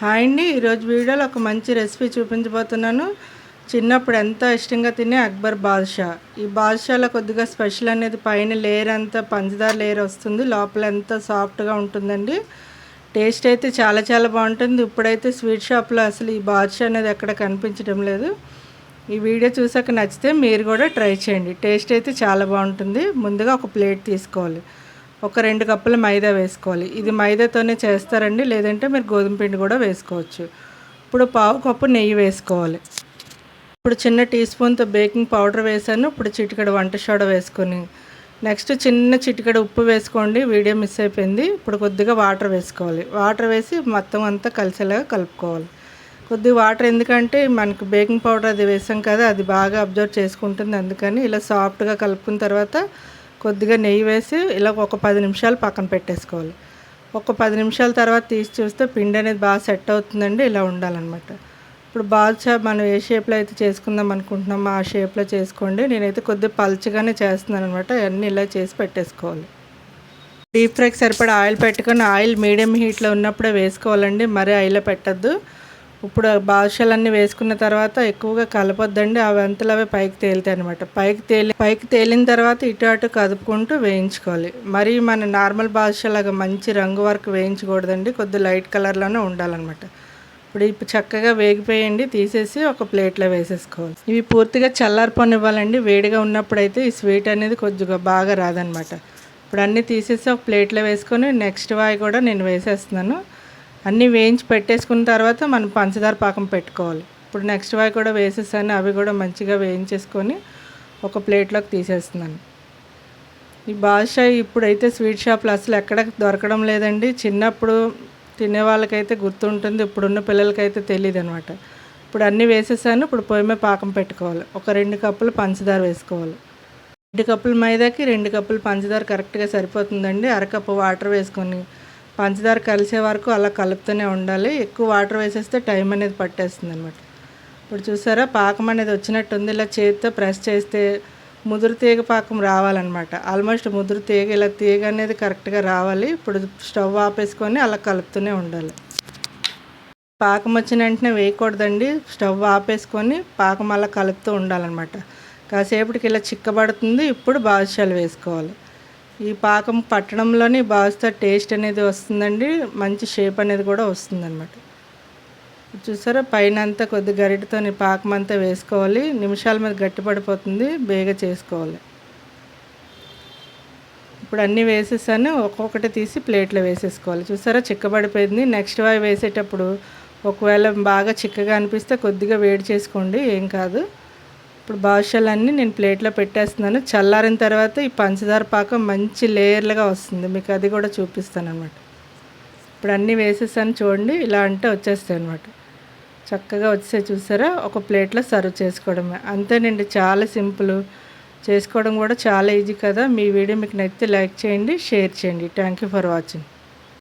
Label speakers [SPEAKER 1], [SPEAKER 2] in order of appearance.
[SPEAKER 1] Hi అండి. ఈరోజు వీడియోలో ఒక మంచి రెసిపీ చూపించబోతున్నాను. చిన్నప్పుడు ఎంతో ఇష్టంగా తినే అక్బర్ బాదుషా. ఈ బాదుషాలో కొద్దిగా స్పెషల్ అనేది పైన లేయర్ అంతా పంచదార లేయర్ వస్తుంది. లోపల ఎంతో సాఫ్ట్గా ఉంటుందండి. టేస్ట్ అయితే చాలా చాలా బాగుంటుంది. ఇప్పుడైతే స్వీట్ షాప్లో అసలు ఈ బాదుషా అనేది ఎక్కడ కనిపించడం లేదు. ఈ వీడియో చూసాక నచ్చితే మీరు కూడా ట్రై చేయండి. టేస్ట్ అయితే చాలా బాగుంటుంది. ముందుగా ఒక ప్లేట్ తీసుకోవాలి. ఒక రెండు కప్పుల మైదా వేసుకోవాలి. ఇది మైదాతోనే చేస్తారండి. లేదంటే మీరు గోధుమ పిండి కూడా వేసుకోవచ్చు. ఇప్పుడు పావు కప్పు నెయ్యి వేసుకోవాలి. ఇప్పుడు చిన్న టీ స్పూన్తో బేకింగ్ పౌడర్ వేసాను. ఇప్పుడు చిటికడ వంట సోడా వేసుకొని. నెక్స్ట్ చిన్న చిటికడ ఉప్పు వేసుకోండి. వీడియో మిస్ అయిపోయింది. ఇప్పుడు కొద్దిగా వాటర్ వేసుకోవాలి. వాటర్ వేసి మొత్తం అంతా కలిసేలాగా కలుపుకోవాలి. కొద్దిగా వాటర్ ఎందుకంటే మనకి బేకింగ్ పౌడర్ అది వేసాం కదా అది బాగా అబ్జర్వ్ చేసుకుంటుంది. అందుకని ఇలా సాఫ్ట్గా కలుపుకున్న తర్వాత కొద్దిగా నెయ్యి వేసి ఇలా ఒక పది నిమిషాలు పక్కన పెట్టేసుకోవాలి. ఒక పది నిమిషాల తర్వాత తీసి చూస్తే పిండి అనేది బాగా సెట్ అవుతుందండి ఇలా ఉండాలన్నమాట. ఇప్పుడు బాదుషా మనం ఏ షేప్లో అయితే చేసుకుందాం అనుకుంటున్నామో ఆ షేప్లో చేసుకోండి. నేనైతే కొద్దిగా పల్చగానే చేస్తున్నాను అనమాట అన్నీ ఇలా చేసి పెట్టేసుకోవాలి. డీప్ ఫ్రైకి సరిపడా ఆయిల్ పెట్టుకొని ఆయిల్ మీడియం హీట్లో ఉన్నప్పుడే వేసుకోవాలండి. మరీ ఆయిల్లో పెట్టద్దు. ఇప్పుడు బాదుషాలన్నీ వేసుకున్న తర్వాత ఎక్కువగా కలపొద్దండి. అవి అంతలు అవి పైకి తేలుతాయి అనమాట పైకి తేలి పైకి తేలిన తర్వాత ఇటు అటు కదుపుకుంటూ వేయించుకోవాలి. మరి మన నార్మల్ బాదుషాలాగా మంచి రంగు వరకు వేయించకూడదండి. కొద్ది లైట్ కలర్లోనే ఉండాలన్నమాట. ఇప్పుడు ఇప్పుడు చక్కగా వేగిపోయండి. తీసేసి ఒక ప్లేట్లో వేసేసుకోవాలి. ఇవి పూర్తిగా చల్లారిపోనివ్వాలండి. వేడిగా ఉన్నప్పుడైతే ఈ స్వీట్ అనేది కొద్దిగా బాగా రాదనమాట ఇప్పుడు అన్నీ తీసేసి ఒక ప్లేట్లో వేసుకొని నెక్స్ట్ వాయి కూడా నేను వేసేస్తున్నాను. అన్నీ వేయించి పెట్టేసుకున్న తర్వాత మనం పంచదార పాకం పెట్టుకోవాలి. ఇప్పుడు నెక్స్ట్ వాయి కూడా వేసేసాను. అవి కూడా మంచిగా వేయించేసుకొని ఒక ప్లేట్లోకి తీసేస్తున్నాను. ఈ బాదుషా ఇప్పుడైతే స్వీట్ షాప్లు అసలు ఎక్కడ దొరకడం లేదండి. చిన్నప్పుడు తినే వాళ్ళకైతే గుర్తుంటుంది. ఇప్పుడున్న పిల్లలకైతే తెలియదు అనమాట ఇప్పుడు అన్నీ వేసేసాను. ఇప్పుడు పొయ్యి మీద పాకం పెట్టుకోవాలి. ఒక రెండు కప్పులు పంచదార వేసుకోవాలి. రెండు కప్పులు మైదాకి రెండు కప్పులు పంచదార కరెక్ట్గా సరిపోతుందండి. అరకప్పు వాటర్ వేసుకొని పంచదార కలిసే వరకు అలా కలుపుతూనే ఉండాలి. ఎక్కువ వాటర్ వేసేస్తే టైం అనేది పట్టేస్తుంది అనమాట ఇప్పుడు చూసారా పాకం అనేది వచ్చినట్టుంది. ఇలా చేతితో ప్రెస్ చేస్తే ముదురు తీగ పాకం రావాలన్నమాట. ఆల్మోస్ట్ ముదురు తీగ ఇలా తీగ అనేది కరెక్ట్గా రావాలి. ఇప్పుడు స్టవ్ ఆపేసుకొని అలా కలుపుతూనే ఉండాలి. పాకం వచ్చిన వెంటనే వేయకూడదండి. స్టవ్ ఆపేసుకొని పాకం అలా కలుపుతూ ఉండాలన్నమాట. కాసేపటికి ఇలా చిక్కబడుతుంది. ఇప్పుడు బాదుషాలు వేసుకోవాలి. ఈ పాకం పట్టడంలోని బాగా టేస్ట్ అనేది వస్తుందండి. మంచి షేప్ అనేది కూడా వస్తుందన్నమాట. చూసారా? పైన అంతా కొద్ది గరిటతో పాకం అంతా వేసుకోవాలి. నిమిషాల మీద గట్టిపడిపోతుంది బేగ చేసుకోవాలి. ఇప్పుడు అన్నీ వేసేసాను. ఒక్కొక్కటి తీసి ప్లేట్లో వేసేసుకోవాలి. చూసారా? చిక్కబడిపోయింది. నెక్స్ట్ వాయి వేసేటప్పుడు ఒకవేళ బాగా చిక్కగా అనిపిస్తే కొద్దిగా వేడి చేసుకోండి. ఏం కాదు. ఇప్పుడు బాదుషాలన్నీ నేను ప్లేట్లో పెట్టేస్తున్నాను. చల్లారిన తర్వాత ఈ పంచదార పాకం మంచి లేయర్లుగా వస్తుంది. మీకు అది కూడా చూపిస్తాను అనమాట ఇప్పుడు అన్నీ వేసేసాను చూడండి. ఇలా అంటే వచ్చేస్తాయి అనమాట చక్కగా వచ్చే చూసారా? ఒక ప్లేట్లో సర్వ్ చేసుకోవడమే. అంతేనండి చాలా సింపుల్. చేసుకోవడం కూడా చాలా ఈజీ కదా. మీ వీడియో మీకు నచ్చితే లైక్ చేయండి షేర్ చేయండి. Thank you for watching